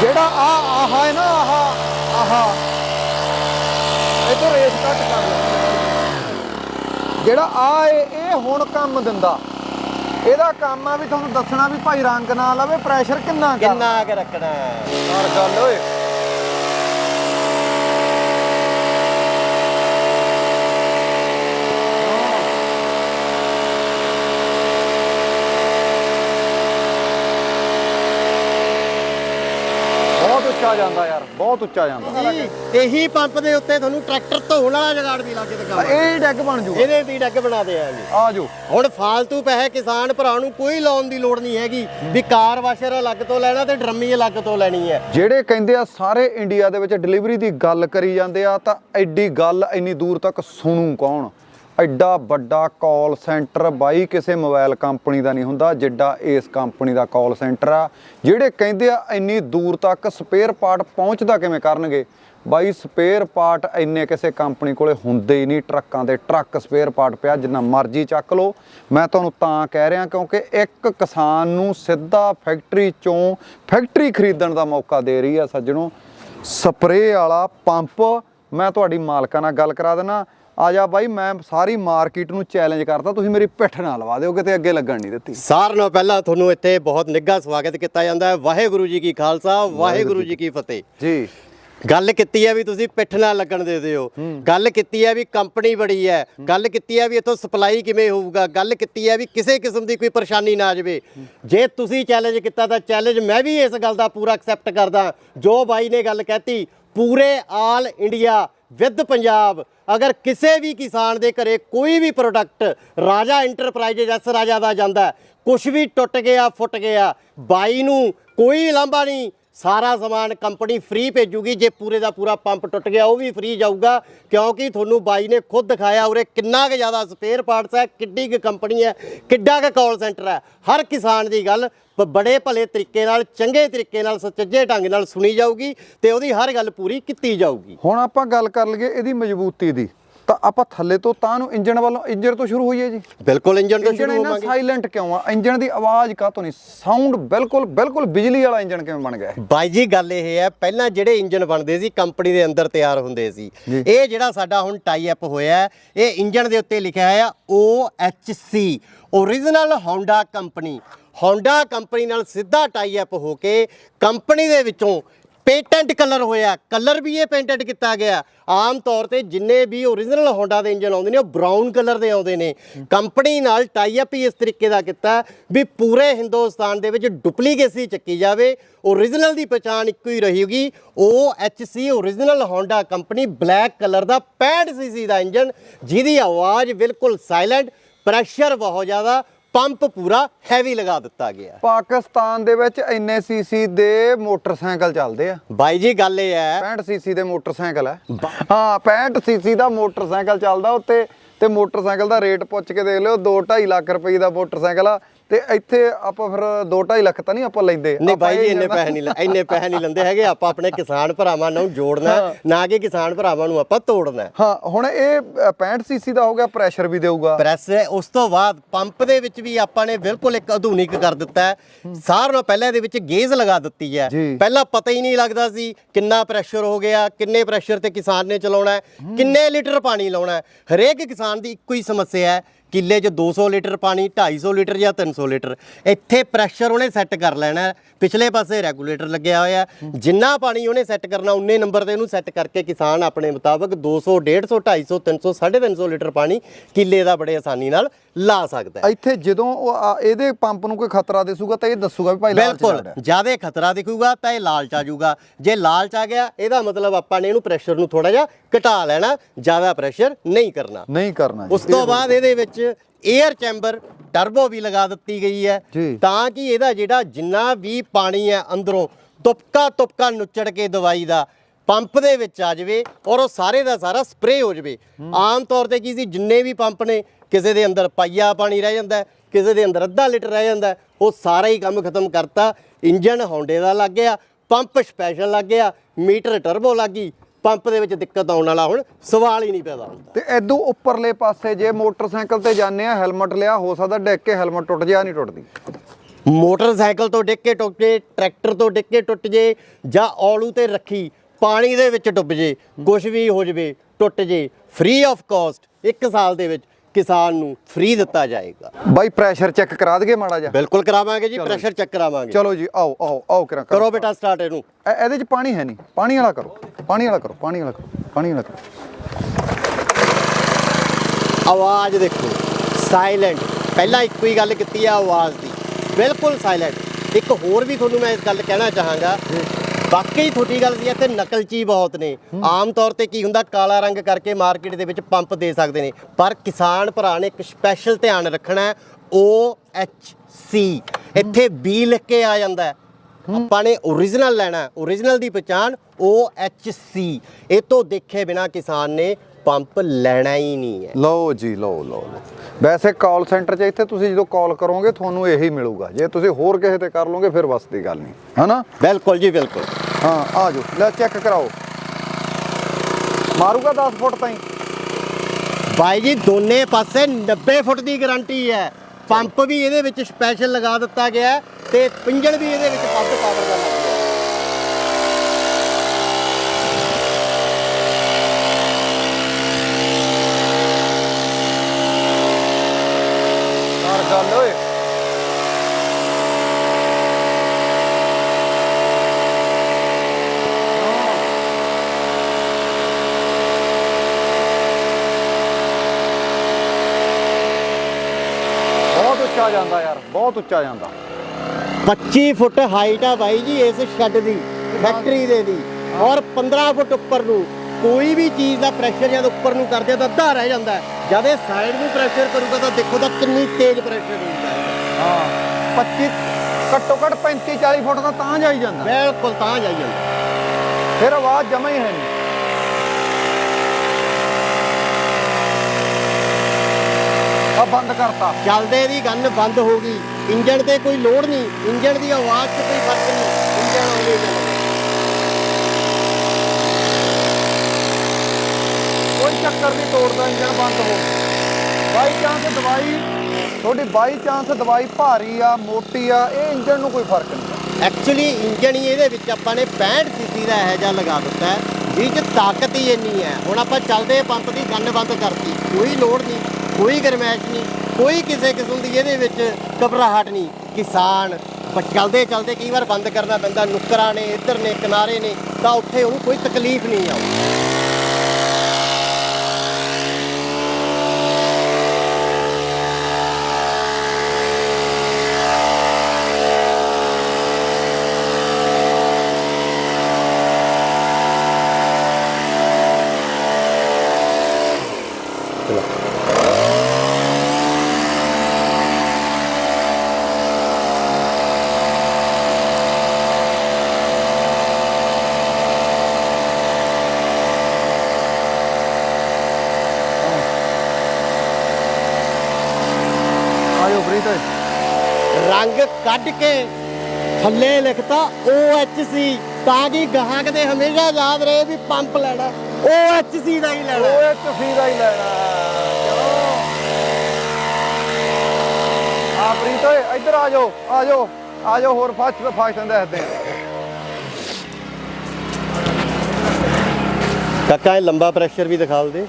ਜਿਹੜਾ ਆ ਆਹ ਹੈ ਨਾ ਆਹ ਆਹ। ਇਧਰ ਰੇਸ ਕੱਟ ਕਰ ਜਿਹੜਾ ਆ ਇਹ ਇਹ ਹੁਣ ਕੰਮ ਦਿੰਦਾ। ਇਹਦਾ ਕੰਮ ਆ ਵੀ ਤੁਹਾਨੂੰ ਦੱਸਣਾ ਵੀ ਭਾਈ ਰੰਗ ਨਾ ਲਵੇ ਪ੍ਰੈਸ਼ਰ ਕਿੰਨਾ ਕਰ? ਕਿੰਨਾ ਕੁ ਰੱਖਣਾ? ਕਰ ਗੱਲ ਓਏ ਬਹੁਤ ਉੱਚਾ ਜਾਂਦਾ ਯਾਰ ਬਹੁਤ ਉੱਚਾ ਜਾਂਦਾ। ਇਹੀ ਪੰਪ ਦੇ ਉੱਤੇ ਤੁਹਾਨੂੰ ਟਰੈਕਟਰ ਧੋਣ ਵਾਲਾ ਜਗਾੜ ਵੀ ਲਾ ਕੇ ਦਿਖਾਵਾਂ ਇਹ ਡੈਕ ਬਣ ਜੂਗਾ। ਇਹਦੇ ਵੀ ਡੱਗ ਬਣਾ ਦੇ ਆ ਜੀ। ਆ ਜਾਓ। ਹੁਣ ਫਾਲਤੂ ਪੈਸੇ ਕਿਸਾਨ ਭਰਾ ਨੂੰ ਕੋਈ ਲਾਉਣ ਦੀ ਲੋੜ ਨਹੀਂ ਹੈਗੀ। ਵੀ ਕਾਰ ਵਾਸ਼ਰ ਅਲੱਗ ਤੋਂ ਲੈਣਾ ਤੇ ਡਰਮੀ ਅਲੱਗ ਤੋਂ ਲੈਣੀ ਹੈ। ਜਿਹੜੇ ਕਹਿੰਦੇ ਆ ਸਾਰੇ ਇੰਡੀਆ ਦੇ ਵਿੱਚ ਡਿਲੀਵਰੀ ਦੀ ਗੱਲ ਕਰੀ ਜਾਂਦੇ ਆ ਤਾਂ ਐਡੀ ਗੱਲ ਇੰਨੀ ਦੂਰ ਤੱਕ ਸੁਣੂ ਕੌਣ? ਐਡਾ ਵੱਡਾ ਕਾਲ ਸੈਂਟਰ ਬਾਈ, ਕਿਸੇ ਮੋਬਾਈਲ ਕੰਪਨੀ ਦਾ ਨਹੀਂ ਹੁੰਦਾ, ਜਿੱਡਾ ਇਸ ਕੰਪਨੀ ਦਾ ਕਾਲ ਸੈਂਟਰ ਆ। ਜਿਹੜੇ ਕਹਿੰਦੇ ਆ ਇੰਨੀ ਦੂਰ ਤੱਕ ਸਪੇਅਰ ਪਾਰਟ ਪਹੁੰਚਦਾ ਕਿਵੇਂ ਕਰਨਗੇ? ਬਾਈ ਸਪੇਅਰ ਪਾਰਟ ਇੰਨੇ ਕਿਸੇ ਕੰਪਨੀ ਕੋਲੇ ਹੁੰਦੇ ਹੀ ਨਹੀਂ, ਟਰੱਕਾਂ ਦੇ ਟਰੱਕ ਸਪੇਅਰ ਪਾਰਟ ਪਿਆ, ਜਿੰਨਾ ਮਰਜ਼ੀ ਚੱਕ ਲਓ। ਮੈਂ ਤੁਹਾਨੂੰ ਤਾਂ ਕਹਿ ਰਿਹਾ ਕਿਉਂਕਿ ਇੱਕ ਕਿਸਾਨ ਨੂੰ ਸਿੱਧਾ ਫੈਕਟਰੀ ਚੋਂ ਫੈਕਟਰੀ ਖਰੀਦਣ ਦਾ ਮੌਕਾ ਦੇ ਰਹੀ ਆ ਸੱਜਣੋ। ਸਪਰੇਅ ਵਾਲਾ ਪੰਪ ਮੈਂ ਤੁਹਾਡੀ ਮਾਲਕਾਂ ਨਾਲ ਗੱਲ ਕਰਾ ਦੇਣਾ ਆ ਜਾ ਬਾਈ ਮੈਂ ਸਾਰੀ ਮਾਰਕੀਟ ਨੂੰ ਚੈਲੰਜ ਕਰਤਾ ਤੁਸੀਂ ਮੇਰੀ ਪਿੱਠ ਨਾ ਲਵਾ ਦਿਓ ਕਿਤੇ ਅੱਗੇ ਲੱਗਣ ਨਹੀਂ ਦਿੱਤੀ। ਸਾਰਿਆਂ ਨਾਲੋਂ ਪਹਿਲਾਂ ਤੁਹਾਨੂੰ ਇੱਥੇ ਬਹੁਤ ਨਿੱਘਾ ਸਵਾਗਤ ਕੀਤਾ ਜਾਂਦਾ ਹੈ। ਵਾਹਿਗੁਰੂ ਜੀ ਕੀ ਖਾਲਸਾ ਵਾਹਿਗੁਰੂ ਜੀ ਕੀ ਫਤਿਹ। ਜੀ। ਗੱਲ ਕੀਤੀ ਹੈ ਵੀ ਤੁਸੀਂ ਪਿੱਠ ਨਾਲ ਲੱਗਣ ਦੇ ਦਿਓ। ਗੱਲ ਕੀਤੀ ਹੈ ਵੀ ਕੰਪਨੀ ਬੜੀ ਹੈ। ਗੱਲ ਕੀਤੀ ਹੈ ਵੀ ਇੱਥੋਂ ਸਪਲਾਈ ਕਿਵੇਂ ਹੋਊਗਾ। ਗੱਲ ਕੀਤੀ ਹੈ ਵੀ ਕਿਸੇ ਕਿਸਮ ਦੀ ਕੋਈ ਪਰੇਸ਼ਾਨੀ ਨਾ ਆ ਜਾਵੇ। ਜੇ ਤੁਸੀਂ ਚੈਲੰਜ ਕੀਤਾ ਤਾਂ ਚੈਲੰਜ ਮੈਂ ਵੀ ਇਸ ਗੱਲ ਦਾ ਪੂਰਾ ਐਕਸੈਪਟ ਕਰਦਾ। ਜੋ ਬਾਈ ਨੇ ਗੱਲ ਕਹਿਤੀ ਪੂਰੇ ਆਲ ਇੰਡੀਆ ਵਿਦ ਪੰਜਾਬ ਅਗਰ ਕਿਸੇ ਵੀ ਕਿਸਾਨ ਦੇ ਘਰੇ ਕੋਈ ਵੀ product Raja enterprises S Raja ਦਾ ਜਾਂਦਾ ਕੁਝ ਵੀ ਟੁੱਟ ਗਿਆ, ਫੁੱਟ ਗਿਆ, ਬਾਈ ਨੂੰ ਕੋਈ ਲਾਂਭਾ ਨਹੀਂ। ਸਾਰਾ ਸਮਾਨ ਕੰਪਨੀ ਫ੍ਰੀ ਭੇਜੂਗੀ ਜੇ ਪੂਰੇ ਦਾ ਪੂਰਾ ਪੰਪ ਟੁੱਟ ਗਿਆ, ਉਹ ਵੀ ਫ੍ਰੀ ਜਾਊਗਾ, ਕਿਉਂਕਿ ਤੁਹਾਨੂੰ ਬਾਈ ਨੇ ਖੁਦ ਦਿਖਾਇਆ ਉਰੇ ਕਿੰਨਾ ਕੁ ਜ਼ਿਆਦਾ ਸਪੇਅਰ ਪਾਰਟਸ ਹੈ, ਕਿੱਡੀ ਕੁ ਕੰਪਨੀ ਹੈ, ਕਿੱਡਾ ਕੁ ਕਾਲ ਸੈਂਟਰ ਹੈ। ਹਰ ਕਿਸਾਨ ਦੀ ਗੱਲ ਬ- ਬੜੇ ਭਲੇ ਤਰੀਕੇ ਨਾਲ, ਚੰਗੇ ਤਰੀਕੇ ਨਾਲ, ਸੁਚੱਜੇ ਢੰਗ ਨਾਲ ਸੁਣੀ ਜਾਊਗੀ ਤੇ ਉਹਦੀ ਹਰ ਗੱਲ ਪੂਰੀ ਕੀਤੀ ਜਾਊਗੀ। ਹੁਣ ਆਪਾਂ ਗੱਲ ਕਰ ਲਈਏ ਇਹਦੀ ਮਜ਼ਬੂਤੀ ਦੀ। ਤਾਂ ਆਪਾਂ ਥੱਲੇ ਤੋਂ ਤਾਂ ਨੂੰ ਇੰਜਨ ਵੱਲੋਂ ਇੰਜਨ ਤੋਂ ਸ਼ੁਰੂ ਹੋਈਏ ਜੀ। ਬਿਲਕੁਲ ਇੰਜਨ ਤੋਂ ਸ਼ੁਰੂ ਹੋਵਾਂਗੇ। ਸਾਇਲੈਂਟ ਕਿਉਂ ਆ? ਇੰਜਨ ਦੀ ਆਵਾਜ਼ ਕਾਹਤੋਂ ਨਹੀਂ? ਸਾਊਂਡ ਬਿਲਕੁਲ ਬਿਲਕੁਲ ਬਿਜਲੀ ਵਾਲਾ ਇੰਜਨ ਕਿਵੇਂ ਬਣ ਗਿਆ? ਬਾਈ ਜੀ ਗੱਲ ਇਹ ਹੈ ਪਹਿਲਾਂ ਜਿਹੜੇ ਇੰਜਨ ਬਣਦੇ ਸੀ ਕੰਪਨੀ ਦੇ ਅੰਦਰ ਤਿਆਰ ਹੁੰਦੇ ਸੀ। ਇਹ ਜਿਹੜਾ ਸਾਡਾ ਹੁਣ ਟਾਈ ਅਪ ਹੋਇਆ ਇਹ ਇੰਜਨ ਦੇ ਉੱਤੇ ਲਿਖਿਆ ਹੈ OHC original Honda company Honda company ਨਾਲ ਸਿੱਧਾ ਟਾਈ ਅਪ ਹੋ ਕੇ ਕੰਪਨੀ ਦੇ ਵਿੱਚੋਂ ਪੇਟੈਂਟ ਕਲਰ ਹੋਇਆ, ਕਲਰ ਵੀ ਇਹ ਪੇਟੈਂਟ ਕੀਤਾ ਗਿਆ। ਆਮ ਤੌਰ ਤੇ ਜਿੰਨੇ ਵੀ ਓਰੀਜਨਲ Honda ਦੇ ਇੰਜਨ ਆਉਂਦੇ ਨੇ, ਉਹ ਬਰਾਊਨ ਕਲਰ ਦੇ ਆਉਂਦੇ ਨੇ। ਕੰਪਨੀ ਨਾਲ ਟਾਈ ਅਪ ਹੀ ਇਸ ਤਰੀਕੇ ਦਾ ਕੀਤਾ ਵੀ ਪੂਰੇ ਹਿੰਦੁਸਤਾਨ ਦੇ ਵਿੱਚ ਡੁਪਲੀਕੇਸੀ ਚੱਕੀ ਜਾਵੇ। ਓਰੀਜਨਲ ਦੀ ਪਛਾਣ ਇੱਕੋ ਹੀ ਰਹੇਗੀ। ਉਹ OHC original Honda company black colour ਦਾ 65 ਸੀਸੀ ਦਾ ਇੰਜਨ ਜਿਹਦੀ ਆਵਾਜ਼ ਬਿਲਕੁਲ ਸਾਇਲੈਂਟ ਪ੍ਰੈਸ਼ਰ ਬਹੁਤ ਜ਼ਿਆਦਾ ਪੰਪ ਪੂਰਾ ਹੈਵੀ ਲਗਾ ਦਿੱਤਾ ਗਿਆ। ਪਾਕਿਸਤਾਨ ਦੇ ਵਿੱਚ ਇੰਨੇ ਸੀਸੀ ਦੇ ਮੋਟਰਸਾਈਕਲ ਚੱਲਦੇ ਆ। ਬਾਈ ਜੀ ਗੱਲ ਇਹ ਹੈ 65 ਸੀਸੀ ਦੇ ਮੋਟਰਸਾਈਕਲ ਹੈ ਹਾਂ 65 ਸੀਸੀ ਦਾ ਮੋਟਰਸਾਈਕਲ ਚੱਲਦਾ ਉੱਤੇ ਤੇ ਮੋਟਰਸਾਈਕਲ ਦਾ ਰੇਟ ਪੁੱਛ ਕੇ ਦੇਖ ਲਿਓ 2.5 ਲੱਖ ਰੁਪਏ ਦਾ ਮੋਟਰਸਾਈਕਲ ਆ। ਤੇ ਇੱਥੇ ਆਪਾਂ ਫਿਰ 2.5 ਲੱਖ ਤਾਂ ਨਹੀਂ ਆਪਾਂ ਲੈਂਦੇ। ਨਹੀਂ ਬਾਈ ਜੀ ਇੰਨੇ ਪੈਸੇ ਨਹੀਂ ਲ- ਇੰਨੇ ਪੈਸੇ ਨਹੀਂ ਲੰਦੇ ਹੈਗੇ ਆਪਾਂ ਆਪਣੇ ਕਿਸਾਨ ਭਰਾਵਾਂ ਨੂੰ ਜੋੜਨਾ ਨਾ ਕਿ ਕਿਸਾਨ ਭਰਾਵਾਂ ਨੂੰ ਆਪਾਂ ਤੋੜਨਾ ਹੈ। ਹੁਣ ਇਹ ਅ, 65 ਸੀਸੀ ਦਾ ਹੋ ਗਿਆ ਪ੍ਰੈਸ਼ਰ ਵੀ ਦੇਊਗਾ। ਪ੍ਰੈਸ ਉਸ ਤੋਂ ਬਾਅਦ ਪੰਪ ਦੇ ਵਿੱਚ ਵੀ ਆਪਾਂ ਨੇ ਬਿਲਕੁਲ ਇੱਕ ਆਧੁਨਿਕ ਕਰ ਦਿੱਤਾ ਹੈ। ਸਾਰਿਆਂ ਨਾਲੋਂ ਪਹਿਲਾਂ ਇਹਦੇ ਵਿੱਚ ਗੇਜ ਲਗਾ ਦਿੱਤੀ ਹੈ। ਪਹਿਲਾਂ ਪਤਾ ਹੀ ਨਹੀਂ ਲੱਗਦਾ ਸੀ ਕਿੰਨਾ ਪ੍ਰੈਸ਼ਰ ਹੋ ਗਿਆ ਕਿੰਨੇ ਪ੍ਰੈਸ਼ਰ ਤੇ ਕਿਸਾਨ ਨੇ ਚਲਾਉਣਾ ਹੈ। ਕਿੰਨੇ ਲੀਟਰ ਪਾਣੀ ਲਾਉਣਾ ਹੈ। ਹਰੇਕ ਕਿਸਾਨ ਦੀ ਇੱਕੋ ਹੀ ਸਮੱਸਿਆ ਹੈ ਕਿੱਲੇ 'ਚ 200 ਲੀਟਰ ਪਾਣੀ 250 ਲੀਟਰ ਜਾਂ 300 ਲੀਟਰ ਇੱਥੇ ਪ੍ਰੈਸ਼ਰ ਉਹਨੇ ਸੈੱਟ ਕਰ ਲੈਣਾ। ਪਿਛਲੇ ਪਾਸੇ ਰੈਗੂਲੇਟਰ ਲੱਗਿਆ ਹੋਇਆ। ਜਿੰਨਾ ਪਾਣੀ ਉਹਨੇ ਸੈੱਟ ਕਰਨਾ ਉਨੇ ਨੰਬਰ ਤੇ ਉਹਨੂੰ ਸੈੱਟ ਕਰਕੇ ਕਿਸਾਨ ਆਪਣੇ ਮੁਤਾਬਕ 200 150 250 300 350 ਲੀਟਰ ਪਾਣੀ ਕਿੱਲੇ ਦਾ ਬੜੇ ਆਸਾਨੀ ਨਾਲ ਲਾ ਸਕਦਾ ਇੱਥੇ ਜਦੋਂ ਉਹ ਆ- ਇਹਦੇ ਪੰਪ ਨੂੰ ਕੋਈ ਖਤਰਾ ਦਿਸੂਗਾ ਤਾਂ ਇਹ ਦੱਸੂਗਾ ਵੀ ਭਾਈ ਲਾਲ ਚ ਬਿਲਕੁਲ। ਜ਼ਿਆਦਾ ਖਤਰਾ ਦਿਖੂਗਾ ਤਾਂ ਇਹ ਲਾਲਚ ਆ ਜਾਊਗਾ ਜੇ ਲਾਲਚ ਆ ਗਿਆ ਇਹਦਾ ਮਤਲਬ ਆਪਾਂ ਨੇ ਇਹਨੂੰ ਪ੍ਰੈਸ਼ਰ ਨੂੰ ਥੋੜਾ ਜਿਹਾ ਘਟਾ ਲੈਣਾ ਜ਼ਿਆਦਾ ਪ੍ਰੈਸ਼ਰ ਨਹੀਂ ਕਰਨਾ ਨਹੀਂ ਕਰਨਾ। ਉਸ ਤੋਂ ਬਾਅਦ ਇਹਦੇ ਵਿੱਚ 에ਅਰ ਚੈਂਬਰ ਟਰਬੋ ਵੀ ਲਗਾ ਦਿੱਤੀ ਗਈ ਹੈ। ਤਾਂ ਕਿ ਇਹਦਾ ਜਿਹੜਾ ਜਿੰਨਾ ਵੀ ਪਾਣੀ ਹੈ ਅੰਦਰੋਂ ਤੁਪਕਾ ਤੁਪਕਾ ਨੁੱਚੜ ਕੇ ਦਵਾਈ ਦਾ ਪੰਪ ਦੇ ਵਿੱਚ ਆ ਜਾਵੇ ਔਰ ਉਹ ਸਾਰੇ ਦਾ ਸਾਰਾ ਸਪਰੇਅ ਹੋ ਜਾਵੇ। ਆਮ ਤੌਰ ਤੇ ਕੀ ਸੀ ਜਿੰਨੇ ਵੀ ਪੰਪ ਨੇ ਕਿਸੇ ਦੇ ਅੰਦਰ ਪਾਈਆ ਪਾਣੀ ਰਹਿ ਜਾਂਦਾ ਕਿਸੇ ਦੇ ਅੰਦਰ ਅੱਧਾ ਲੀਟਰ ਰਹਿ ਜਾਂਦਾ ਉਹ ਸਾਰਾ ਹੀ ਕੰਮ ਖਤਮ ਕਰਤਾ। ਇੰਜਨ ਹੌਂਡੇ ਦਾ ਲੱਗ ਗਿਆ ਪੰਪ ਸਪੈਸ਼ਲ ਲੱਗ ਗਿਆ ਮੀਟਰ ਟਰਬੋ ਲੱਗ ਪੰਪ ਦੇ ਵਿੱਚ ਦਿੱਕਤ ਆਉਣ ਵਾਲਾ ਹੁਣ ਸਵਾਲ ਹੀ ਨਹੀਂ ਪੈਦਾ ਹੁੰਦਾ। ਤੇ ਐਦੋਂ ਉੱਪਰਲੇ ਪਾਸੇ ਜੇ ਮੋਟਰਸਾਈਕਲ ਤੇ ਜਾਂਦੇ ਆ ਹੈਲਮਟ ਲਿਆ ਹੋ ਸਕਦਾ ਡਿੱਗ ਕੇ ਹੈਲਮਟ ਟੁੱਟ ਜਾ ਨਹੀਂ ਟੁੱਟਦੀ। ਮੋਟਰਸਾਈਕਲ ਤੋਂ ਡਿੱਗ ਕੇ ਟੁੱਟ ਜੇ ਟਰੈਕਟਰ ਤੋਂ ਡਿੱਗ ਕੇ ਟੁੱਟ ਜੇ ਜਾਂ ਔਲੂ ਤੇ ਰੱਖੀ ਪਾਣੀ ਦੇ ਵਿੱਚ ਡੁੱਬ ਜੇ ਕੁਝ ਵੀ ਹੋ ਜਵੇ ਟੁੱਟ ਜੇ ਫ੍ਰੀ ਆਫ ਕਾਸਟ 1 ਸਾਲ ਦੇ ਵਿੱਚ ਕਿਸਾਨ ਨੂੰ ਫ੍ਰੀ ਦਿੱਤਾ ਜਾਏਗਾ। ਬਾਈ ਪ੍ਰੈਸ਼ਰ ਚੈੱਕ ਕਰਾ ਦਈਏ ਮਾੜਾ ਜਿਹਾ। ਬਿਲਕੁਲ ਕਰਾਵਾਂਗੇ ਜੀ ਪ੍ਰੈਸ਼ਰ ਚੈੱਕ ਕਰਾਵਾਂਗੇ। ਚਲੋ ਜੀ ਆਓ ਆਓ ਆਓ ਕਰਾਂ ਕਰੋ। ਬੇਟਾ ਸਟਾਰਟ ਇਹਨੂੰ। ਇਹ- ਇਹਦੇ ਚ ਪਾਣੀ ਹੈ ਨਹੀਂ। ਪਾਣੀ ਵਾਲਾ ਕਰੋ ਪਾਣੀ ਵਾਲਾ ਕਰੋ ਪਾਣੀ ਵਾਲਾ ਕਰੋ ਪਾਣੀ ਵਾਲਾ ਕਰੋ। ਆਵਾਜ਼ ਦੇਖੋ ਸਾਇਲੈਂਟ ਪਹਿਲਾਂ ਇੱਕੋ ਹੀ ਗੱਲ ਕੀਤੀ ਆ ਆਵਾਜ਼ ਦੀ। ਬਿਲਕੁਲ ਸਾਇਲੈਂਟ ਇੱਕ ਹੋਰ ਵੀ ਤੁਹਾਨੂੰ ਮੈਂ ਇਸ ਗੱਲ ਕਹਿਣਾ ਚਾਹਾਂਗਾ ਵਾਕਈ ਤੁਹਾਡੀ ਗੱਲ ਦੀ ਹੈ ਤੇ ਨਕਲਚੀ ਬਹੁਤ ਨੇ। ਆਮ ਤੌਰ ਤੇ ਕੀ ਹੁੰਦਾ ਕਾਲਾ ਰੰਗ ਕਰਕੇ ਮਾਰਕੀਟ ਦੇ ਵਿੱਚ ਪੰਪ ਦੇ ਸਕਦੇ ਨੇ। ਪਰ ਕਿਸਾਨ ਭਰਾ ਨੇ ਇੱਕ ਸਪੈਸ਼ਲ ਧਿਆਨ ਰੱਖਣਾ ਹੈ O H C ਇੱਥੇ B ਲਿਖ ਕੇ ਆ ਜਾਂਦਾ ਹੈ। ਆਪਾਂ ਨੇ origignal ਲੈਣਾ origignal ਦੀ ਪਛਾਣ OHC ਇਹ ਤੋਂ ਦੇਖੇ ਬਿਨਾ ਕਿਸਾਨ ਨੇ ਪੰਪ ਲੈਣਾ ਹੀ ਨਹੀਂ ਹੈ। ਲਓ ਜੀ ਲਓ ਲਓ। ਵੈਸੇ ਕਾਲ ਸੈਂਟਰ 'ਚ ਇੱਥੇ ਤੁਸੀਂ ਜਦੋਂ ਕਾਲ ਕਰੋਗੇ ਤੁਹਾਨੂੰ ਇਹੀ ਮਿਲੂਗਾ। ਜੇ ਤੁਸੀਂ ਹੋਰ ਕਿਸੇ ਤੇ ਕਰ ਲਓਗੇ ਫਿਰ ਬਸ ਦੀ ਗੱਲ ਨਹੀਂ। ਹਨਾ? ਬਿਲਕੁਲ ਜੀ ਬਿਲਕੁਲ। ਹਾਂ ਆ ਜਾਓ। ਲੈ ਚੈੱਕ ਕਰਾਓ। ਮਾਰੂਗਾ 10 ਫੁੱਟ ਤਾਈਂ? ਬਾਈ ਜੀ ਦੋਨੇ ਪਾਸੇ 90 ਫੁੱਟ ਦੀ ਗਾਰੰਟੀ ਹੈ। ਪੰਪ ਵੀ ਇਹਦੇ ਵਿੱਚ ਸਪੈਸ਼ਲ ਲਗਾ ਦਿੱਤਾ ਗਿਆ ਤੇ ਪਿੰਜਣ ਵੀ ਇਹਦੇ ਵਿੱਚ ਪੰਪ ਪਾਵਰ ਦਾ ਲੱਗ ਗਿਆ ਕਰ ਗੱਲ ਓਏ ਬਹੁਤ ਉੱਚਾ ਜਾਂਦਾ ਯਾਰ ਬਹੁਤ ਉੱਚਾ ਜਾਂਦਾ। 25 ਫੁੱਟ ਹਾਈਟ ਆ ਬਾਈ ਜੀ ਇਸ ਸ਼ੈੱਡ ਦੀ ਫੈਕਟਰੀ ਦੇ ਦੀ। ਔਰ 15 ਫੁੱਟ ਉੱਪਰ ਨੂੰ ਕੋਈ ਵੀ ਚੀਜ਼ ਦਾ ਪ੍ਰੈਸ਼ਰ ਜਦ ਉੱਪਰ ਨੂੰ ਕਰਦੇ ਤਾਂ ਅੱਧਾ ਰਹਿ ਜਾਂਦਾ। ਜਦ ਇਹ ਸਾਈਡ ਨੂੰ ਪ੍ਰੈਸ਼ਰ ਕਰੂਗਾ ਤਾਂ ਦੇਖੋ ਤਾਂ ਕਿੰਨੀ ਤੇਜ਼ ਪ੍ਰੈਸ਼ਰ ਹੁੰਦਾ ਹੈ। ਹਾਂ 25 ਘੱਟੋ ਘੱਟ 35 40 ਫੁੱਟ ਦਾ ਤਾਂ ਜਾਈ ਜਾਂਦਾ। ਬਿਲਕੁਲ ਤਾਂ ਜਾਈ ਜਾਂਦਾ। ਫਿਰ ਆਵਾਜ਼ ਜਮਾ ਹੀ ਹੈ ਨਹੀਂ ਬੰਦ ਕਰਤਾ। ਚੱਲਦੇ ਦੀ ਗੰਨ ਬੰਦ ਹੋ ਗਈ। ਇੰਜਣ ਤੇ ਕੋਈ ਲੋਡ ਨਹੀਂ। ਇੰਜਣ ਦੀ ਆਵਾਜ਼ 'ਚ ਕੋਈ ਫ਼ਰਕ ਨਹੀਂ। ਇੰਜਣ ਚੱਲਦਾ ਕੋਈ ਚੱਕਰ ਨਹੀਂ ਤੋੜਦਾ ਇੰਜਨ ਬੰਦ ਹੋ ਬਾਈ ਚਾਂਸ ਦਵਾਈ ਤੁਹਾਡੀ ਬਾਈ ਚਾਂਸ ਦਵਾਈ ਭਾਰੀ ਆ ਮੋਟੀ ਆ ਇਹ ਇੰਜਨ ਨੂੰ ਕੋਈ ਫ਼ਰਕ ਨਹੀਂ। ਐਕਚੁਅਲੀ ਇੰਜਣ ਹੀ ਇਹਦੇ ਵਿੱਚ ਆਪਾਂ ਨੇ 65 ਸੀਸੀ ਦਾ ਇਹੋ ਜਿਹਾ ਲਗਾ ਦਿੱਤਾ ਹੈ। ਜਿਹ 'ਚ ਤਾਕਤ ਹੀ ਇੰਨੀ ਹੈ। ਹੁਣ ਆਪਾਂ ਚੱਲਦੇ ਪੰਪ ਦੀ ਗੰਨ ਬੰਦ ਕਰਤੀ। ਕੋਈ ਲੋਡ ਨਹੀਂ। ਕੋਈ ਗਰਮੈਸ਼ ਨਹੀਂ, ਕੋਈ ਕਿਸੇ ਕਿਸਮ ਦੀ ਇਹਦੇ ਵਿੱਚ ਘਬਰਾਹਟ ਨਹੀਂ। ਕਿਸਾਨ ਚੱਲਦੇ ਚੱਲਦੇ ਕਈ ਵਾਰ ਬੰਦ ਕਰਨਾ ਪੈਂਦਾ, ਨੁੱਕਰਾਂ ਨੇ, ਇੱਧਰ ਨੇ, ਕਿਨਾਰੇ ਨੇ, ਤਾਂ ਉੱਥੇ ਉਹਨੂੰ ਕੋਈ ਤਕਲੀਫ ਨਹੀਂ ਆਉਂਦੀ ਆਇਓ ਪ੍ਰੀਤ ਰੰਗ ਕੱਢ ਕੇ ਥੱਲੇ ਲਿਖਤਾ OHC ਤਾਂ ਕਿ ਗਾਹਕ ਦੇ ਹਮੇਸ਼ਾ ਯਾਦ ਰਹੇ ਵੀ ਪੰਪ ਲੈਣਾ OHC ਦਾ ਹੀ ਲੈਣਾ। ਤੁਸੀਂ ਦਾ ਹੀ ਲੈਣਾ। ਆ ਪ੍ਰੀਤ ਓਏ ਇੱਧਰ ਆ ਜਾਓ ਆ ਜਾਓ ਆ ਜਾਓ ਹੋਰ ਫਾਸਟ ਫਾਸਟ ਦੱਸਦੇ ਕਾਕਾ ਇਹ ਲੰਬਾ ਪ੍ਰੈਸ਼ਰ ਵੀ ਦਿਖਾ ਦੇ।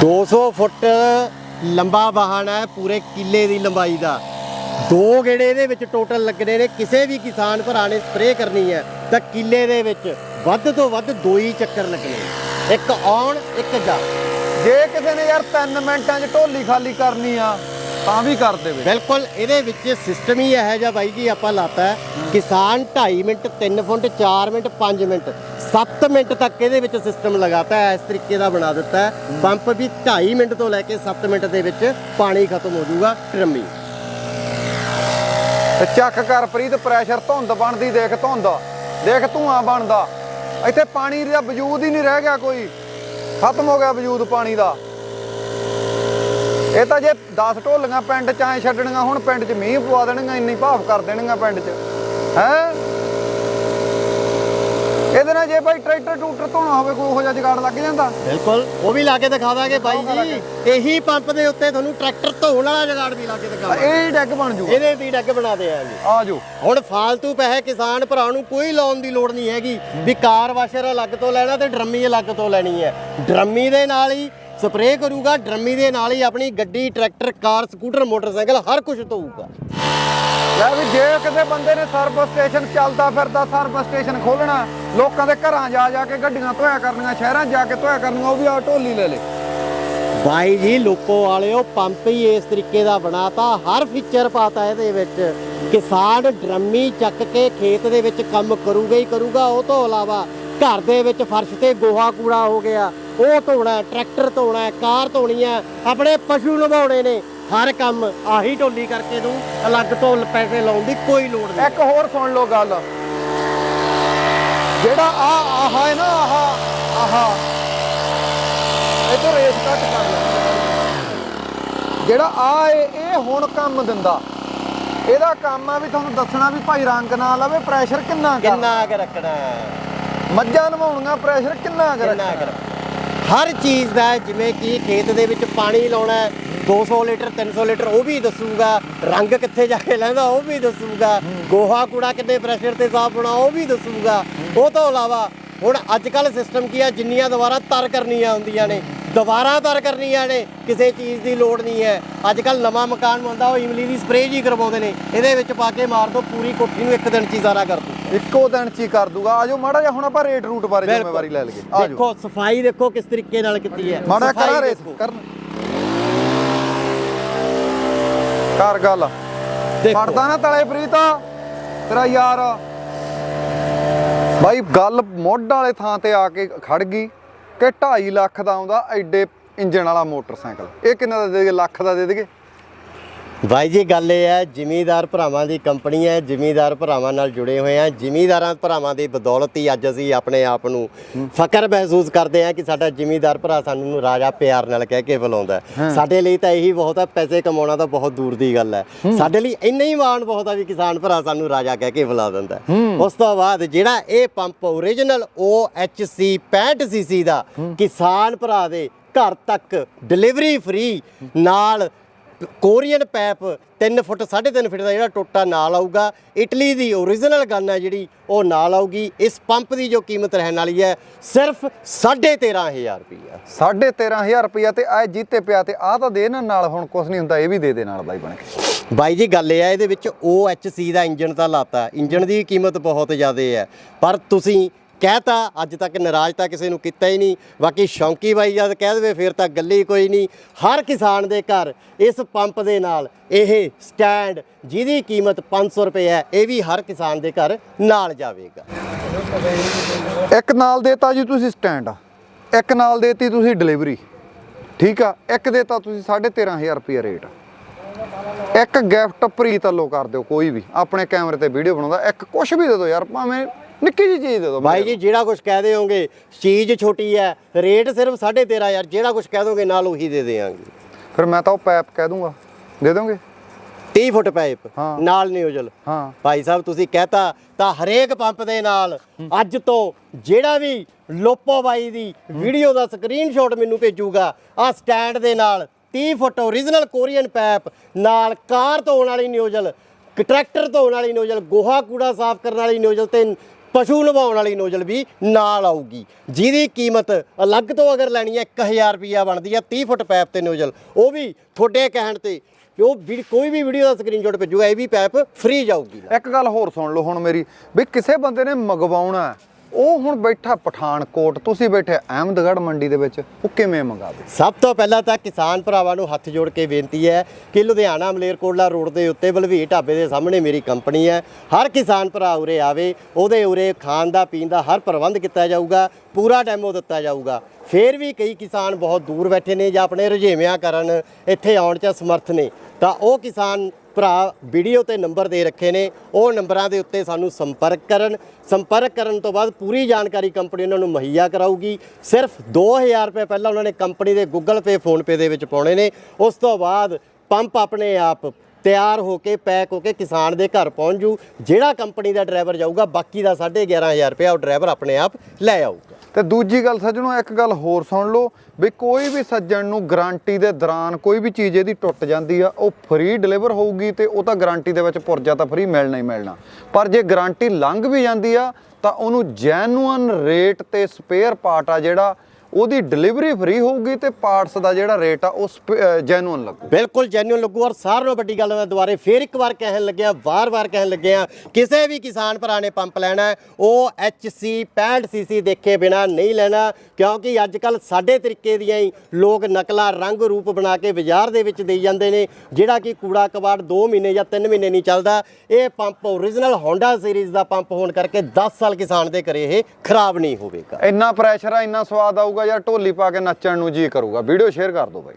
ਦੋ ਸੌ ਫੁੱਟ ਲੰਬਾ ਵਾਹਨ ਹੈ ਪੂਰੇ ਕਿੱਲੇ ਦੀ ਲੰਬਾਈ ਦਾ। ਦੋ ਗੇੜੇ ਇਹਦੇ ਵਿੱਚ ਟੋਟਲ ਲੱਗਣੇ ਨੇ ਕਿਸੇ ਵੀ ਕਿਸਾਨ ਭਰਾ ਨੇ ਸਪਰੇਅ ਕਰਨੀ ਹੈ ਤਾਂ ਕਿੱਲੇ ਦੇ ਵਿੱਚ ਵੱਧ ਤੋਂ ਵੱਧ ਦੋ ਹੀ ਚੱਕਰ ਲੱਗਣੇ। ਇੱਕ ਆਉਣ ਇੱਕ ਜਾ ਜੇ ਕਿਸੇ ਨੇ ਯਾਰ 3 ਮਿੰਟਾਂ 'ਚ ਢੋਲੀ ਖਾਲੀ ਕਰਨੀ ਆ ਤਾਂ ਵੀ ਕਰ ਦੇਵੇ। ਬਿਲਕੁਲ ਇਹਦੇ ਵਿੱਚ ਸਿਸਟਮ ਹੀ ਇਹੋ ਜਿਹਾ ਬਾਈ ਜੀ ਆਪਾਂ ਲਾਤਾ ਕਿਸਾਨ 2.5 minute 3 foot 4 minute 5 minute. 7 minute ਤੱਕ ਇਹਦੇ ਵਿੱਚ ਸਿਸਟਮ ਲਗਾਤਾ ਹੈ ਇਸ ਤਰੀਕੇ ਦਾ ਬਣਾ ਦਿੱਤਾ ਹੈ। ਪੰਪ ਵੀ 2.5 ਮਿੰਟ ਤੋਂ ਲੈ ਕੇ 7 ਮਿੰਟ ਦੇ ਵਿੱਚ ਪਾਣੀ ਖਤਮ ਹੋ ਜਾਊਗਾ ਟਰਮੀ ਤੇ ਚੱਕ ਕਰ ਪ੍ਰੀਤ ਪ੍ਰੈਸ਼ਰ ਧੁੰਦ ਬਣਦੀ ਦੇਖ ਧੁੰਦ। ਦੇਖ ਧੂਆਂ ਬਣਦਾ। ਇੱਥੇ ਪਾਣੀ ਦਾ ਵਜੂਦ ਹੀ ਨਹੀਂ ਰਹਿ ਗਿਆ ਕੋਈ। ਖਤਮ ਹੋ ਗਿਆ ਵਜੂਦ ਪਾਣੀ ਦਾ। ਇਹ ਤਾਂ ਜੇ 10 ਢੋਲੀਆਂ ਪਿੰਡ ਚ ਐ ਛੱਡਣੀਆਂ ਹੁਣ ਪਿੰਡ ਚ ਮੀਂਹ ਪਵਾ ਦੇਣੀਆਂ ਇੰਨੀ ਭਾਫ ਕਰ ਦੇਣੀਆਂ ਪਿੰਡ ਚ। ਹੈ? ਇਹਦੇ ਨਾਲ ਜੇ ਭਾਈ ਟਰੈਕਟਰ ਟੂਟਰ ਧੋਣਾ ਹੋਵੇ ਕੋਈ ਉਹੋ ਜਿਹਾ ਜਗਾੜ ਲੱਗ ਜਾਂਦਾ। ਬਿਲਕੁਲ ਉਹ ਵੀ ਲਾ ਕੇ ਦਿਖਾ ਦਾਂਗੇ ਬਾਈ ਜੀ। ਇਹੀ ਪੰਪ ਦੇ ਉੱਤੇ ਤੁਹਾਨੂੰ ਟਰੈਕਟਰ ਧੋਣ ਵਾਲਾ ਜਗਾੜ ਵੀ ਲਾ ਕੇ ਦਿਖਾਵਾਂਗੇ। ਇਹ ਹੀ ਡੈਕ ਬਣ ਜੂਗਾ। ਇਹਦੇ ਵੀ ਡੱਗ ਬਣਾ ਦੇ ਆ ਜੀ। ਆ ਜਾਓ। ਹੁਣ ਫਾਲਤੂ ਪੈਸੇ ਕਿਸਾਨ ਭਰਾ ਨੂੰ ਕੋਈ ਲਾਉਣ ਦੀ ਲੋੜ ਨਹੀਂ ਹੈਗੀ। ਵੀ ਕਾਰ ਵਾਸ਼ਰ ਅਲੱਗ ਤੋਂ ਲੈਣਾ ਤੇ ਡਰਮੀ ਅਲੱਗ ਤੋਂ ਲੈਣੀ ਹੈ। ਡਰਮੀ ਦੇ ਨਾਲ ਹੀ ਸਪਰੇਅ ਕਰੂਗਾ ਡਰਮੀ ਦੇ ਨਾਲ ਹੀ ਆਪਣੀ ਗੱਡੀ ਟਰੈਕਟਰ ਕਾਰ ਸਕੂਟਰ ਮੋਟਰਸਾਈਕਲ ਹਰ ਕੁਝ ਧੋਊਗਾ ਲੈ ਵੀ ਜੇ ਕਿਸੇ ਬੰਦੇ ਨੇ ਸਰਵਿਸ ਸਟੇਸ਼ਨ ਚੱਲਦਾ ਫਿਰਦਾ ਸਰਵਿਸ ਸਟੇਸ਼ਨ ਖੋਲਣਾ ਲੋਕਾਂ ਦੇ ਘਰਾਂ ਜਾ ਜਾ ਕੇ ਗੱਡੀਆਂ ਧੋਇਆ ਕਰਨੀਆਂ ਸ਼ਹਿਰਾਂ ਜਾ ਕੇ ਧੋਇਆ ਕਰਨੀਆਂ ਉਹ ਵੀ ਆ ਢੋਲੀ ਲੈ ਲੇ। ਬਾਈ ਜੀ ਲੋਕੋ ਵਾਲਿਓ ਪੰਪ ਹੀ ਇਸ ਤਰੀਕੇ ਦਾ ਬਣਾਤਾ ਹਰ ਫੀਚਰ ਪਾਤਾ ਇਹਦੇ ਵਿੱਚ। ਕਿਸਾਨ ਡਰਮੀ ਚੱਕ ਕੇ ਖੇਤ ਦੇ ਵਿੱਚ ਕੰਮ ਕਰੂਗਾ ਹੀ ਕਰੂਗਾ ਉਹ ਤੋਂ ਇਲਾਵਾ ਘਰ ਦੇ ਵਿੱਚ ਫਰਸ਼ ਤੇ ਗੋਹਾ ਕੂੜਾ ਹੋ ਗਿਆ। ਉਹ ਧੋਣਾ ਟਰੈਕਟਰ ਧੋਣਾ ਕਾਰ ਧੋਣੀ ਹੈ ਆਪਣੇ ਪਸ਼ੂ ਨਵਾਉਣੇ ਨੇ। ਹਰ ਕੰਮ ਆਹੀ ਢੋਲੀ ਕਰਕੇ ਦੂੰ ਅਲੱਗ ਤੋਂ ਪੈਸੇ ਲਾਉਣ ਦੀ ਕੋਈ ਲੋੜ ਨਹੀਂ। ਇੱਕ ਹੋਰ ਸੁਣ ਲਓ ਗੱਲ। ਜਿਹੜਾ ਆ ਆਹ ਹੈ ਨਾ ਆਹ ਆਹ। ਇਧਰ ਰੇਸ ਕੱਟ ਕਰ ਲੈ। ਜਿਹੜਾ ਆ ਇਹ ਇਹ ਹੁਣ ਕੰਮ ਦਿੰਦਾ। ਇਹਦਾ ਕੰਮ ਆ ਵੀ ਤੁਹਾਨੂੰ ਦੱਸਣਾ ਵੀ ਭਾਈ ਰੰਗ ਨਾ ਲਵੇ ਪ੍ਰੈਸ਼ਰ ਕਿੰਨਾ ਕਰ ਕਿੰਨਾ ਕੁ ਰੱਖਣਾ? ਮੱਝਾਂ ਨਵਾਉਣੀਆਂ ਪ੍ਰੈਸ਼ਰ ਕਿੰਨਾ ਕਰ ਕਰ ਹਰ ਚੀਜ਼ ਦਾ, ਜਿਵੇਂ ਕਿ ਖੇਤ ਦੇ ਵਿੱਚ ਪਾਣੀ ਲਾਉਣਾ ਹੈ 200 ਲੀਟਰ 300 ਲੀਟਰ, ਉਹ ਵੀ ਦੱਸੂਗਾ। ਰੰਗ ਕਿੱਥੇ ਜਾ ਕੇ ਲੈਂਦਾ, ਉਹ ਵੀ ਦੱਸੂਗਾ। ਗੋਹਾ ਕੂੜਾ ਕਿੰਨੇ ਪ੍ਰੈਸ਼ਰ ਤੇ ਸਾਫ਼ ਹੋਣਾ, ਉਹ ਵੀ ਦੱਸੂਗਾ। ਉਹ ਤੋਂ ਇਲਾਵਾ ਹੁਣ ਅੱਜ ਕੱਲ ਸਿਸਟਮ ਕੀ ਆ, ਜਿੰਨੀਆਂ ਦੁਬਾਰਾ ਤਰ ਕਰਨੀਆਂ ਹੁੰਦੀਆਂ ਨੇ। ਦੁਬਾਰਾ ਤਰ ਕਰਨੀਆਂ ਨੇ ਕਿਸੇ ਚੀਜ਼ ਦੀ ਲੋੜ ਨਹੀਂ ਹੈ। ਅੱਜ ਕੱਲ ਨਵਾਂ ਮਕਾਨ ਬਣਦਾ ਉਹ ਇਮਲੀ ਦੀ ਸਪਰੇਅ ਜੀ ਕਰਵਾਉਂਦੇ ਨੇ ਇਹਦੇ ਵਿੱਚ ਪਾ ਕੇ ਮਾਰ ਦੋ ਪੂਰੀ ਕੋਠੀ ਨੂੰ ਇੱਕ ਦਿਨ ਚ ਹੀ ਸਾਰਾ ਕਰ ਦੋ ਇੱਕੋ ਦਿਨ ਚ ਹੀ ਕਰ ਦੂਗਾ। ਆਜੋ ਮਾੜਾ ਜਿਹਾ ਹੁਣ ਆਪਾਂ ਰੇਟ ਰੂਟ ਬਾਰੇ ਜ਼ਿੰਮੇਵਾਰੀ ਲੈ ਲਈਏ। ਆਜੋ ਦੇਖੋ ਸਫ਼ਾਈ ਦੇਖੋ ਕਿਸ ਤਰੀਕੇ ਨਾਲ ਕੀਤੀ ਹੈ। ਮਾੜਾ ਕਰਾ ਰੇਸ। ਕਰਨ। ਕਰ ਗੱਲ। ਪੜਦਾ ਨਾ ਤਲੇ ਪ੍ਰੀਤ। ਤੇਰਾ ਯਾਰ। ਬਾਈ ਗੱਲ ਮੋਢ ਵਾਲੇ ਥਾਂ ਤੇ ਆ ਕੇ ਖੜ ਗਈ। ਕਿ 2.5 ਲੱਖ ਦਾ ਆਉਂਦਾ ਐਡੇ ਇੰਜਣ ਵਾਲਾ ਮੋਟਰਸਾਈਕਲ। ਇਹ ਕਿੰਨਾ ਦਾ ਦੇ ਦੇਗੇ ਲੱਖ ਦਾ ਦੇ ਦੇਗੇ? ਭਾਈ ਜੀ ਗੱਲ ਇਹ ਹੈ ਜ਼ਿਮੀਦਾਰ ਭਰਾਵਾਂ ਦੀ ਕੰਪਨੀ ਹੈ ਜ਼ਿਮੀਦਾਰ ਭਰਾਵਾਂ ਨਾਲ ਜੁੜੇ ਹੋਏ ਆ ਜ਼ਿਮੀਦਾਰਾਂ ਭਰਾਵਾਂ ਦੀ ਬਦੌਲਤ ਹੀ ਅੱਜ ਅਸੀਂ ਆਪਣੇ ਆਪ ਨੂੰ ਫਖਰ ਮਹਿਸੂਸ ਕਰਦੇ ਆ ਕਿ ਸਾਡਾ ਜ਼ਿਮੀਦਾਰ ਭਰਾ ਸਾਨੂੰ ਰਾਜਾ ਪਿਆਰ ਨਾਲ ਕਹਿ ਕੇ ਬੁਲਾਉਂਦਾ। ਸਾਡੇ ਲਈ ਤਾਂ ਇਹੀ ਬਹੁਤ ਹੈ ਪੈਸੇ ਕਮਾਉਣਾ ਤਾਂ ਬਹੁਤ ਦੂਰ ਦੀ ਗੱਲ ਹੈ। ਸਾਡੇ ਲਈ ਇੰਨਾ ਹੀ ਮਾਣ ਬਹੁਤ ਆ ਵੀ ਕਿਸਾਨ ਭਰਾ ਸਾਨੂੰ ਰਾਜਾ ਕਹਿ ਕੇ ਬੁਲਾ ਦਿੰਦਾ। ਉਸ ਤੋਂ ਬਾਅਦ ਜਿਹੜਾ ਇਹ ਪੰਪ ਓਰੀਜਨਲ OHC 65 ਸੀਸੀ ਦਾ ਕਿਸਾਨ ਭਰਾ ਦੇ ਘਰ ਤੱਕ ਡਿਲੀਵਰੀ ਫ੍ਰੀ ਨਾਲ ਕੋਰੀਅਨ ਪੈਪ 3 ਫੁੱਟ 3.5 ਫੁੱਟ ਦਾ ਜਿਹੜਾ ਟੋਟਾ ਨਾਲ ਆਊਗਾ। ਇਟਲੀ ਦੀ ਓਰੀਜਨਲ ਗਨ ਹੈ ਜਿਹੜੀ ਉਹ ਨਾਲ ਆਊਗੀ। ਇਸ ਪੰਪ ਦੀ ਜੋ ਕੀਮਤ ਰਹਿਣ ਵਾਲੀ ਹੈ ਸਿਰਫ 13500 ਰੁਪਈਆ। 13500 ਰੁਪਇਆ ਤੇ ਆ ਜੀਤੇ ਪਿਆ ਤੇ ਆ ਤਾਂ ਦੇ ਨਾ ਨਾਲ ਹੁਣ ਕੁਝ ਨਹੀਂ ਹੁੰਦਾ ਇਹ ਵੀ ਦੇ ਦੇ ਨਾਲ ਬਾਈ ਬਣ ਕੇ। ਬਾਈ ਜੀ ਗੱਲ ਇਹ ਹੈ ਇਹਦੇ ਵਿੱਚ OHC ਦਾ ਇੰਜਨ ਤਾਂ ਲਾਤਾ। ਇੰਜਨ ਦੀ ਕੀਮਤ ਬਹੁਤ ਜ਼ਿਆਦਾ ਹੈ। ਪਰ ਤੁਸੀਂ ਕਹਿਤਾ, ਅੱਜ ਤੱਕ ਨਾਰਾਜ਼ ਤਾਂ ਕਿਸੇ ਨੂੰ ਕੀਤਾ ਹੀ ਨਹੀਂ। ਬਾਕੀ ਸ਼ੌਂਕੀ ਬਾਈ ਜਦ ਕਹਿ ਦੇਵੇ, ਫਿਰ ਤਾਂ ਗੱਲੀ ਕੋਈ ਨਹੀਂ। ਹਰ ਕਿਸਾਨ ਦੇ ਘਰ ਇਸ ਪੰਪ ਦੇ ਨਾਲ ਇਹ ਸਟੈਂਡ, ਜਿਹਦੀ ਕੀਮਤ 500 ਰੁਪਏ ਹੈ, ਇਹ ਵੀ ਹਰ ਕਿਸਾਨ ਦੇ ਘਰ ਨਾਲ ਜਾਵੇਗਾ। ਇੱਕ ਨਾਲ ਦੇਤਾ ਜੀ ਤੁਸੀਂ ਸਟੈਂਡ, ਇੱਕ ਨਾਲ ਦੇਤੀ ਤੁਸੀਂ ਡਿਲੀਵਰੀ। ਠੀਕ ਆ, ਇੱਕ ਦੇਤਾ ਤੁਸੀਂ 13500 ਰੁਪਏ ਰੇਟ। ਇੱਕ ਗਿਫਟ ਫ੍ਰੀ ਤੱਲੋ ਕਰ ਦਿਓ, ਕੋਈ ਵੀ, ਆਪਣੇ ਕੈਮਰੇ ਤੇ ਵੀਡੀਓ ਬਣਾਉਂਦਾ, ਇੱਕ ਕੁਝ ਵੀ ਦੇ ਦਿਓ ਯਾਰ, ਭਾਵੇਂ ਨਿੱਕੀ ਜਿਹੀ ਚੀਜ਼ ਦੇ ਦਿਓ ਬਾਈ ਜੀ ਜਿਹੜਾ ਕੁਝ ਕਹਿ ਦਿਓਗੇ ਚੀਜ਼ ਛੋਟੀ ਹੈ ਰੇਟ ਸਿਰਫ 13500 ਯਾਰ ਜਿਹੜਾ ਕੁਝ ਕਹਿ ਦੋਗੇ ਨਾਲ ਉਹੀ ਦੇ ਦੇਵਾਂਗੇ। ਫਿਰ ਮੈਂ ਤਾਂ ਉਹ ਪੈਪ ਕਹਿ ਦੂੰਗਾ। ਦੇ ਦੋਗੇ? 30 ਫੁੱਟ ਪਾਈਪ ਹਾਂ। ਨਾਲ ਨਿਊਜ਼ਲ ਹਾਂ। ਭਾਈ ਸਾਹਿਬ ਤੁਸੀਂ ਕਹਤਾ ਤਾਂ ਹਰੇਕ ਪੰਪ ਦੇ ਨਾਲ ਅੱਜ ਤੋਂ ਜਿਹੜਾ ਵੀ ਲੋਪੋ ਬਾਈ ਦੀ ਵੀਡੀਓ ਦਾ ਸਕਰੀਨਸ਼ਾਟ ਮੈਨੂੰ ਭੇਜੂਗਾ ਆ ਸਟੈਂਡ ਦੇ ਨਾਲ 30 ਫੁੱਟ ਓਰੀਜਨਲ ਕੋਰੀਅਨ ਪੈਪ ਨਾਲ ਕਾਰ ਧੋਣ ਵਾਲੀ ਨਿਊਜ਼ਲ ਟਰੈਕਟਰ ਧੋਣ ਵਾਲੀ ਨਿਊਜ਼ਲ ਗੋਹਾ ਕੂੜਾ ਸਾਫ਼ ਕਰਨ ਵਾਲੀ ਨਿਊਜ਼ਲ ਤੇ ਪਸ਼ੂ ਨਵਾਉਣ ਵਾਲੀ ਨੋਜ਼ਲ ਵੀ ਨਾਲ ਆਊਗੀ। ਜਿਹਦੀ ਕੀਮਤ ਅਲੱਗ ਤੋਂ ਅਗਰ ਲੈਣੀ ਹੈ 1000 ਰੁਪਿਆ ਬਣਦੀ ਹੈ 30 ਫੁੱਟ ਪੈਪ ਤੇ ਨੋਜ਼ਲ। ਉਹ ਵੀ ਤੁਹਾਡੇ ਕਹਿਣ ਤੇ ਜੋ ਵੀ ਕੋਈ ਵੀ ਵੀਡੀਓ ਦਾ ਸਕਰੀਨਸ਼ਾਟ ਭੇਜੂਗਾ, ਇਹ ਵੀ ਪੈਪ ਫ੍ਰੀ ਜਾਊਗੀ। ਇੱਕ ਗੱਲ ਹੋਰ ਸੁਣ ਲਓ ਹੁਣ ਮੇਰੀ, ਵੀ ਕਿਸੇ ਬੰਦੇ ਨੇ ਮੰਗਵਾਉਣਾ ਉਹ ਹੁਣ ਬੈਠਾ ਪਠਾਨਕੋਟ, ਤੁਸੀਂ ਬੈਠੇ ਅਹਿਮਦਗੜ੍ਹ ਮੰਡੀ ਦੇ ਵਿੱਚ, ਉਹ ਕਿਵੇਂ ਮੰਗਾਵੇ? ਸਭ ਤੋਂ ਪਹਿਲਾਂ ਤਾਂ ਕਿਸਾਨ ਭਰਾਵਾਂ ਨੂੰ ਹੱਥ ਜੋੜ ਕੇ ਬੇਨਤੀ ਹੈ ਕਿ ਲੁਧਿਆਣਾ ਮਲੇਰਕੋਟਲਾ ਰੋਡ ਦੇ ਉੱਤੇ ਬਲਵੀ ਢਾਬੇ ਦੇ ਸਾਹਮਣੇ ਮੇਰੀ ਕੰਪਨੀ ਹੈ। ਹਰ ਕਿਸਾਨ ਭਰਾ ਉਰੇ ਆਵੇ, ਉਹਦੇ ਉਰੇ ਖਾਣ ਦਾ, ਪੀਣ ਦਾ ਹਰ ਪ੍ਰਬੰਧ ਕੀਤਾ ਜਾਊਗਾ, ਪੂਰਾ ਡੈਮੋ ਦਿੱਤਾ ਜਾਊਗਾ। ਫੇਰ ਵੀ ਕਈ ਕਿਸਾਨ ਬਹੁਤ ਦੂਰ ਬੈਠੇ ਨੇ ਜਾਂ ਆਪਣੇ ਰੁਝੇਵਿਆਂ ਕਾਰਨ ਇੱਥੇ ਆਉਣ 'ਚ ਸਮਰਥ ਨੇ। ਤਾਂ ਉਹ ਕਿਸਾਨ ਭਰਾ ਵੀਡੀਓ ਤੇ ਨੰਬਰ ਦੇ ਰੱਖੇ ਨੇ, ਉਹ ਨੰਬਰਾਂ ਦੇ ਉੱਤੇ ਸਾਨੂੰ ਸੰਪਰਕ ਕਰਨ ਸੰਪਰਕ ਕਰਨ ਤੋਂ ਬਾਅਦ ਪੂਰੀ ਜਾਣਕਾਰੀ ਕੰਪਨੀ ਉਹਨਾਂ ਨੂੰ ਮੁਹੱਈਆ ਕਰਾਊਗੀ। ਸਿਰਫ 2000 ਰੁਪਏ ਪਹਿਲਾਂ ਉਹਨਾਂ ਨੇ ਕੰਪਨੀ ਦੇ ਗੂਗਲ ਪੇ ਫੋਨ ਪੇ ਦੇ ਵਿੱਚ ਪਾਉਣੇ ਨੇ। ਉਸ ਤੋਂ ਬਾਅਦ ਪੰਪ ਆਪਣੇ ਆਪ ਤਿਆਰ ਹੋ ਕੇ, ਪੈਕ ਹੋ ਕੇ ਕਿਸਾਨ ਦੇ ਘਰ ਪਹੁੰਚ ਜੂ। ਜਿਹੜਾ ਕੰਪਨੀ ਦਾ ਡਰਾਈਵਰ ਜਾਊਗਾ, ਬਾਕੀ ਦਾ 11500 ਰੁਪਏ ਉਹ ਡਰਾਈਵਰ ਆਪਣੇ ਆਪ ਲੈ ਆਊਗਾ। ਤੇ ਦੂਜੀ ਗੱਲ ਸੱਜਣੋ, ਇੱਕ ਗੱਲ ਹੋਰ ਸੁਣ ਲਓ ਵੀ ਕੋਈ ਵੀ ਸੱਜਣ ਨੂੰ ਗਾਰੰਟੀ ਦੇ ਦੌਰਾਨ ਕੋਈ ਵੀ ਚੀਜ਼ ਇਹਦੀ ਟੁੱਟ ਜਾਂਦੀ ਆ, ਉਹ ਫ੍ਰੀ ਡਿਲੀਵਰ ਹੋਊਗੀ ਤੇ ਉਹ ਤਾਂ ਗਾਰੰਟੀ ਦੇ ਵਿੱਚ ਪੁਰਜਾ ਤਾਂ ਫ੍ਰੀ ਮਿਲਣਾ ਹੀ ਮਿਲਣਾ। ਪਰ ਜੇ ਗਾਰੰਟੀ ਲੰਘ ਵੀ ਜਾਂਦੀ ਆ, ਤਾਂ ਉਹਨੂੰ ਜੈਨੂਅਨ ਰੇਟ ਤੇ ਸਪੇਅਰ ਪਾਰਟ ਆ ਜਿਹੜਾ ਉਹਦੀ ਡਿਲੀਵਰੀ ਫ੍ਰੀ ਹੋਊਗੀ ਤੇ ਪਾਰਟਸ ਦਾ ਜਿਹੜਾ ਰੇਟ ਆ ਉਹ ਜੈਨੂਅਨ ਲੱਗੂ। ਬਿਲਕੁਲ ਜੈਨੂਅਲ ਲੱਗੂ ਔਰ ਸਾਰਿਆਂ ਨਾਲੋਂ ਵੱਡੀ ਗੱਲ ਮੈਂ ਦੁਬਾਰੇ ਫੇਰ ਇੱਕ ਵਾਰ ਕਹਿਣ ਲੱਗਿਆ ਵਾਰ-ਵਾਰ ਕਹਿਣ ਲੱਗਿਆ ਕਿਸੇ ਵੀ ਕਿਸਾਨ ਭਰਾ ਨੇ ਪੰਪ ਲੈਣਾ ਉਹ HC 65 ਸੀਸੀ ਦੇਖੇ ਬਿਨਾ ਨਹੀਂ ਲੈਣਾ ਕਿਉਂਕਿ ਅੱਜ ਕੱਲ ਸਾਡੇ ਤਰੀਕੇ ਦੀਆਂ ਹੀ ਲੋਕ ਨਕਲਾਂ ਰੰਗ ਰੂਪ ਬਣਾ ਕੇ ਬਾਜ਼ਾਰ ਦੇ ਵਿੱਚ ਦੇਈ ਜਾਂਦੇ ਨੇ ਜਿਹੜਾ ਕਿ ਕੂੜਾ ਕਬਾੜ 2 ਮਹੀਨੇ ਜਾਂ 3 ਮਹੀਨੇ ਨਹੀਂ ਚੱਲਦਾ ਇਹ ਪੰਪ ਓਰੀਜਨਲ ਹੋਂਡਾ ਸੀਰੀਜ਼ ਦਾ ਪੰਪ ਹੋਣ ਕਰਕੇ 10 ਸਾਲ ਕਿਸਾਨ ਦੇ ਘਰੇ ਇਹ ਖਰਾਬ ਨਹੀਂ ਹੋਵੇਗਾ। ਇੰਨਾ ਪ੍ਰੈਸ਼ਰ ਆ ਇੰਨਾ ਸਵਾਦ ਆਊਗਾ ਯਾਰ ਢੋਲੀ ਪਾ ਕੇ ਨੱਚਣ ਨੂੰ ਜੀ ਕਰੂਗਾ। ਵੀਡੀਓ ਸ਼ੇਅਰ ਕਰ ਦਿਓ ਬਾਈ।